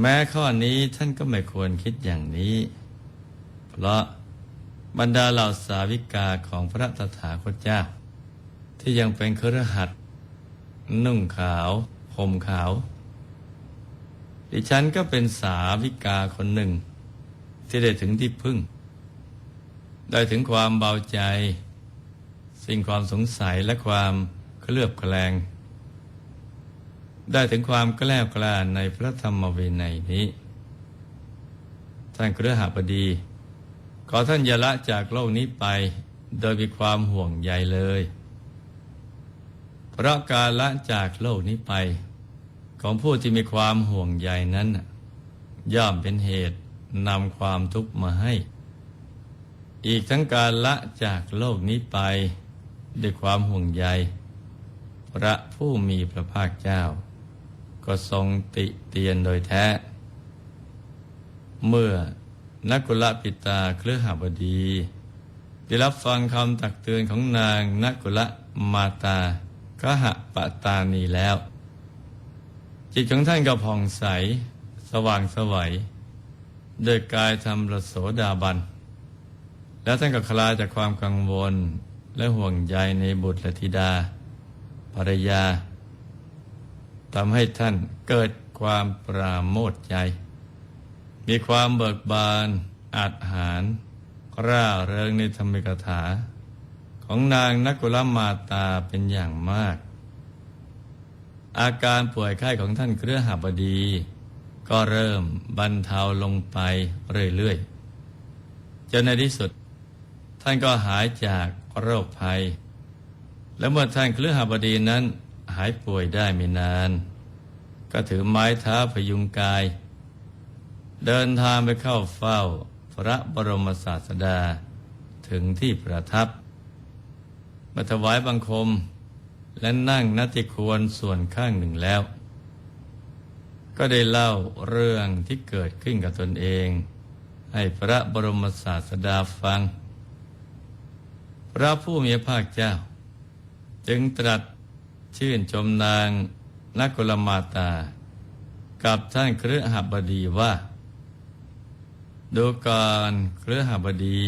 แม้ข้อนี้ท่านก็ไม่ควรคิดอย่างนี้ เพราะบรรดาเหล่าสาวิกาของพระตถาคตเจ้า ที่ยังเป็นเครือขัดนุ่งขาวห่มขาว ดิฉันก็เป็นสาวิกาคนหนึ่ง ที่ได้ถึงที่พึ่ง ได้ถึงความเบาใจ สิ่งความสงสัยและความเคลือบแคลง ได้ถึงความกล้วกล้าในพระธรรมวินัยนี้ ท่านเครือหบดี ขอท่านอย่าละจากโลกนี้ไป โดยมีความห่วงใยเลย เพราะการละจากโลกนี้ไป ของผู้ที่มีความห่วงใยนั้น ย่อมเป็นเหตุนำความทุกข์มาให้ อีกทั้งการละจากโลกนี้ไป ด้วยความห่วงใยพระผู้มีพระภาคเจ้า ก็ทรงติเตียนโดยแท้ เมื่อนักกุลปิตาเครือหบดี ได้รับฟังคำตักเตือนของนางนักกุลมาตาก็หะปะตานีแล้ว จิตของท่านก็ผ่องใส สว่างสวัยโดยกายทำระโสดาบัน แล้วท่านก็คลายจากความกังวลและห่วงใยในบุตรและธิดาภรรยา ทำให้ท่านเกิดความปราโมทใจ มีความเบิกบานอาจหารร่าเริงในธรรมิกถา ของนางนักกุลมาตาเป็นอย่างมาก อาการป่วยไข้ของท่านเครือหบดี ก็เริ่มบรรเทาลงไปเรื่อยๆจนในที่สุด ท่านก็หายจากโรคภัย และเมื่อท่านเครือหบดีนั้น หายป่วยได้ไม่นาน ก็ถือไม้เท้าพยุงกาย เดินทางไปเข้าเฝ้าพระบรมศาสดาถึงที่ประทับมาถวายบังคมและนั่งนัติควรส่วนข้างหนึ่งแล้ว ก็ได้เล่าเรื่องที่เกิดขึ้นกับตนเอง ให้พระบรมศาสดาฟัง พระผู้มีพระภาคเจ้า จึงตรัส ชื่นชมนางนักกุลมาตา กับท่านเครือหบดีว่า ดูก่อนเครือหบดี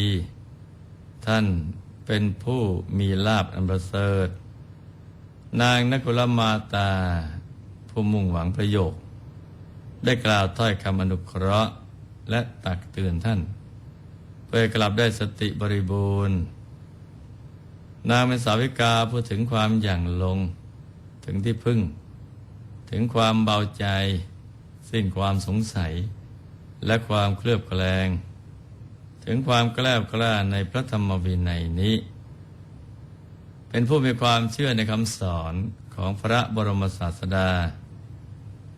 ท่านเป็นผู้มีลาบอันประเสริฐ นางนักกุลมาตา ผู้มุ่งหวังประโยชน์ได้กล่าวถ้อยคำอนุเคราะห์และตักเตือนท่าน เพื่อกลับได้สติบริบูรณ์ นางเป็นสาวิกาพูดถึงความหยั่งลง ถึงที่พึ่ง ถึงความเบาใจ สิ้นความสงสัย และความเคลือบแคลง ถึงความกล้ากล้าในพระธรรมวินัยนี้ เป็นผู้มีความเชื่อในคำสอนของพระบรมศาสดา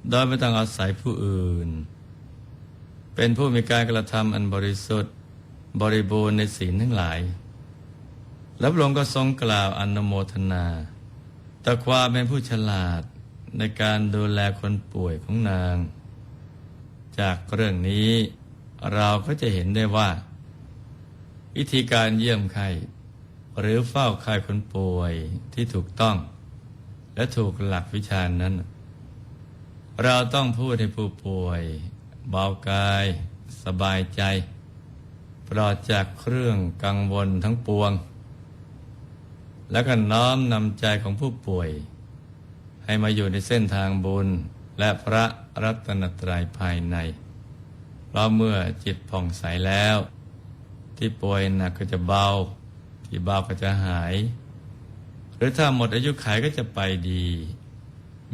โดยไม่ต้องอาศัยผู้อื่น เป็นผู้มีการกระทำอันบริสุทธิ์ บริบูรณ์ในศีลทั้งหลาย แล้วพระองค์ก็ทรงกล่าวอนโมทนา แต่ความเป็นผู้ฉลาดในการดูแลคนป่วยของนาง จากเรื่องนี้เราก็จะเห็นได้ว่า วิธีการเยี่ยมไข้หรือเฝ้าไข้คนป่วยที่ถูกต้อง และถูกหลักวิชานั้น เราต้องพูดให้ผู้ป่วย เบากาย สบายใจ ปลอดจากเครื่องกังวลทั้งปวง แล้วก็น้อมนำใจของผู้ป่วย ให้มาอยู่ในเส้นทางบุญและพระรัตนตรัยภายในเพราะเมื่อจิตผ่องใสแล้ว ที่ป่วยหนักก็จะเบา ที่เบาก็จะหาย หรือถ้าหมดอายุขัยก็จะไปดี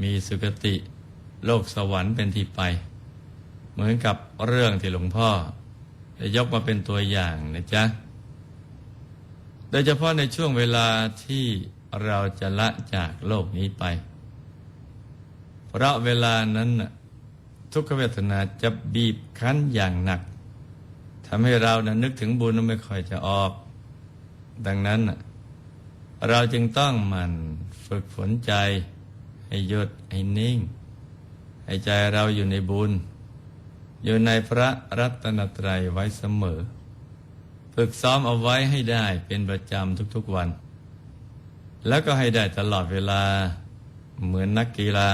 มีสุคติโลกสวรรค์เป็นที่ไป เหมือนกับเรื่องที่หลวงพ่อ ได้ยกมาเป็นตัวอย่างนะจ๊ะ โดยเฉพาะในช่วงเวลาที่เราจะละจากโลกนี้ไป เพราะเวลานั้นทุกขเวทนาจะบีบคั้นอย่างหนักทำให้เรานะนึกถึงบุญไม่ค่อยจะออก ดังนั้นเราจึงต้องมันฝึกฝนใจ ให้หยุดให้นิ่ง ให้ใจเราอยู่ในบุญ อยู่ในพระรัตนตรัยไว้เสมอ ฝึกซ้อมเอาไว้ให้ได้เป็นประจำทุกๆวัน แล้วก็ให้ได้ตลอดเวลาเหมือนนักกีฬา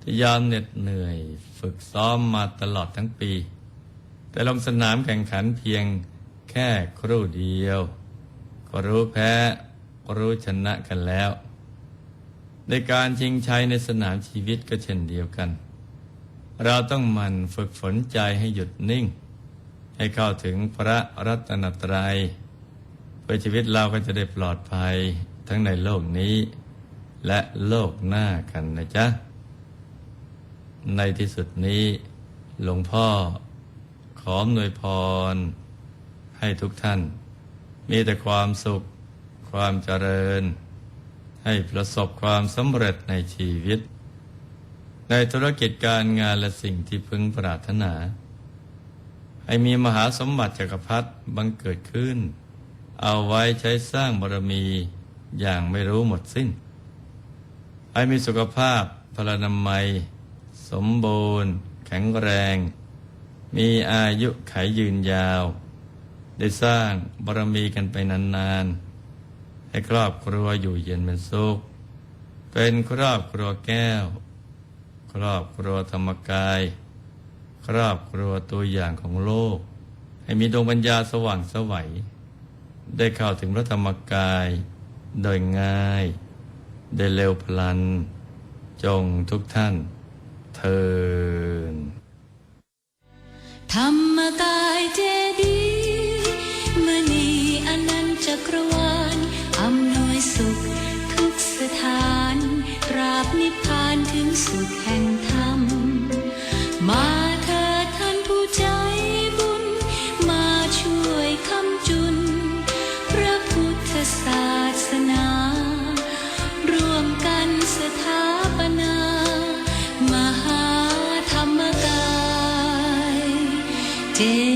ทจะยอมเหน็ดเหนื่อย ฝึกซ้อมมาตลอดทั้งปี แต่ลงสนามแข่งขันเพียงแค่ครู่เดียว ก็รู้แพ้รู้ชนะกันแล้ว ในการชิงชัยในสนามชีวิตก็เช่นเดียวกัน เราต้องมันฝึกฝนใจให้หยุดนิ่ง ให้เข้าถึงพระรัตนตรัย เพื่อชีวิตเราก็จะได้ปลอดภัยทั้งในโลกนี้ และโลกหน้ากันนะจ๊ะ ในที่สุดนี้หลวงพ่อขออำนวยพร ให้ทุกท่าน มีแต่ความสุขความเจริญ ให้ประสบความสำเร็จในชีวิต ในธุรกิจการงานและสิ่งที่พึงปรารถนา ให้มีมหาสมบัติจักรพรรดิบังเกิดขึ้น เอาไว้ใช้สร้างบารมีอย่างไม่รู้หมดสิ้น ให้มีสุขภาพพลานามัย สมบูรณ์ แข็งแรง มีอายุไขยืนยาว ได้สร้างบารมีกันไปนานๆ ให้ครอบครัวอยู่เย็นเป็นสุข เป็นครอบครัวแก้ว ครอบครัวธรรมกาย ครอบครัวตัวอย่างของโลก ให้มีดวงปัญญาสว่างสวัย ได้เข้าถึงพระธรรมกาย โดยง่าย ได้เร็วพลัน จงทุกท่านเทินธรรมกายเจดีย์มณีอนันจักรวาลอำนวยสุขทุกสถานตราบนิพพานถึงสุขแห่ง ม